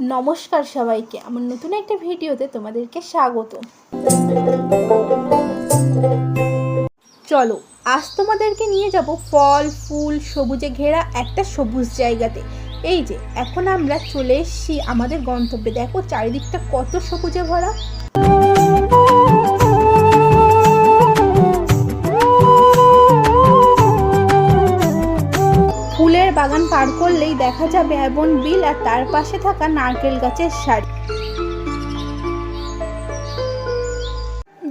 নমস্কার সবাইকে। আমার নতুন একটা ভিডিওতে তোমাদেরকে স্বাগত। চলো, আজ তোমাদেরকে নিয়ে যাব ফল, ফুল, সবুজে ঘেরা একটা সবুজ জায়গাতে। এই যে, এখন আমরা চলে এসছি আমাদের গন্তব্যে। দেখো, চারিদিকটা কত সবুজে ভরা। ফুলের বাগান পার করলেই দেখা যাবে অ্যাবন বিল আর তার পাশে থাকা নারকেল গাছের সারি।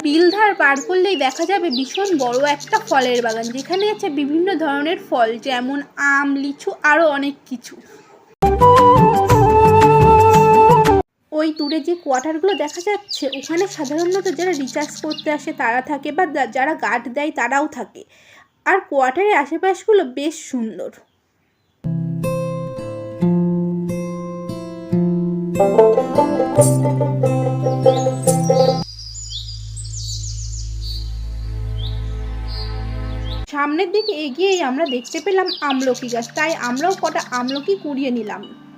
বিলধার পার করলেই দেখা যাবে ভীষণ বড় একটা ফলের বাগান, যেখানে আছে বিভিন্ন ধরনের ফল, যেমন আম, লিচু আরও অনেক কিছু। ওই দূরে যে কোয়ার্টারগুলো দেখা যাচ্ছে, ওখানে সাধারণত যারা রিচার্জ করতে আসে তারা থাকে বা যারা গার্ড দেয় তারাও থাকে। আর কোয়ার্টারের আশেপাশগুলো বেশ সুন্দর। সামনের দিকে এগিয়েই আমরা দেখতে পেলাম আমলকি গাছ। তাই আমরাও কটা আমলকি কুড়িয়ে নিলাম।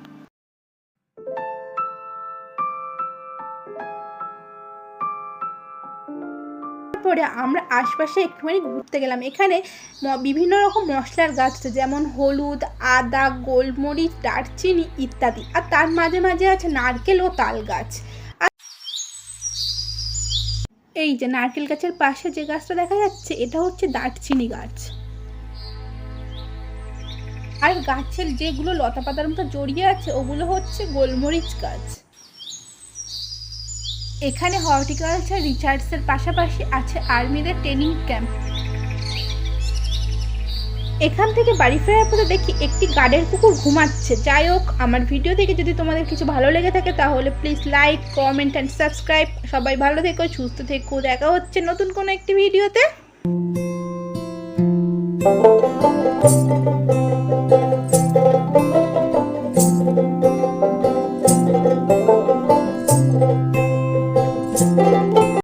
তারপরে আমরা আশপাশে একটুখানি ঘুরতে গেলাম। এখানে বিভিন্ন রকম মশলার গাছ আছে, যেমন হলুদ, আদা, গোলমরিচ, দারচিনি ইত্যাদি। আর তার মাঝে মাঝে আছে নারকেল ও তাল গাছ। এই যে নারকেল গাছের পাশে যে গাছটা দেখা যাচ্ছে, এটা হচ্ছে দারচিনি গাছ। আর গাছের যেগুলো লতা পাতার মতো জড়িয়ে আছে, ওগুলো হচ্ছে গোলমরিচ গাছ। এখানে হর্টিকালচার রিসার্চের পাশাপাশি আছে আর্মিদের ট্রেনিং ক্যাম্প। এখান থেকে বাড়ি ফেরার পথে দেখি একটি গার্ডের কুকুর ঘুমাচ্ছে। যাই হোক, আমার ভিডিও থেকে যদি তোমাদের কিছু ভালো লেগে থাকে, তাহলে please like comment and subscribe সবাই ভালো থেকো, সুস্থ থেকো। দেখা হচ্ছে নতুন কোনো একটি ভিডিওতে।